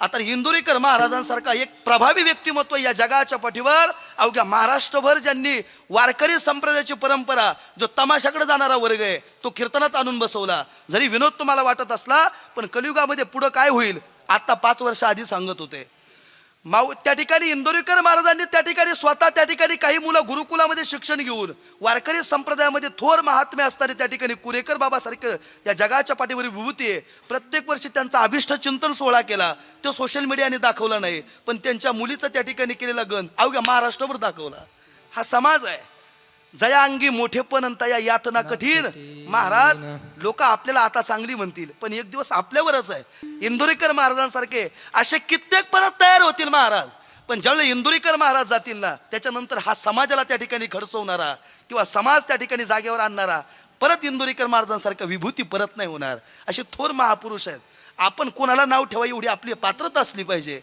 आता इंदुरीकर महाराजांसारखा एक प्रभावी व्यक्तिमत्व या जगाच्या पाठीवर अवघ्या महाराष्ट्रभर ज्यांनी वारकरी संप्रदायाची परंपरा जो तमाशाकडे जाणारा वर्ग आहे तो कीर्तनात आणून बसवला. जरी विनोद तुम्हाला वाटत असला पण कलियुगामध्ये पुढं काय होईल आता पाच वर्ष आधी सांगत होते. माऊ त्या ठिकाणी इंदोरीकर महाराजांनी त्या ठिकाणी स्वतः त्या ठिकाणी काही मुलं गुरुकुलामध्ये शिक्षण घेऊन वारकरी संप्रदायामध्ये थोर महात्मे असणारे त्या ठिकाणी कुरेकर बाबासारखं या जगाच्या पाठीवर विभूती आहे. प्रत्येक वर्षी त्यांचा अभिष्ट चिंतन सोहळा केला. तो सोशल मीडियाने दाखवला नाही पण त्यांच्या मुलीचा त्या ठिकाणी केलेला गण अवघ्या महाराष्ट्रभर दाखवला. हा समाज आहे. जया अंगी मोठेपण अंता या यातना कठीण. महाराज लोक आपल्याला आता चांगली म्हणतील पण एक दिवस आपल्यावरच आहे. इंदुरीकर महाराजांसारखे असे कित्येक परत तयार होतील महाराज. पण ज्यावेळेला इंदुरीकर महाराज जातील ना त्याच्यानंतर हा समाजाला त्या ठिकाणी खडसवणारा किंवा समाज त्या ठिकाणी जागेवर आणणारा परत इंदुरीकर महाराजांसारखं विभूती परत नाही होणार. असे थोर महापुरुष आहेत. आपण कोणाला नाव ठेवा एवढी आपली पात्रता असली पाहिजे.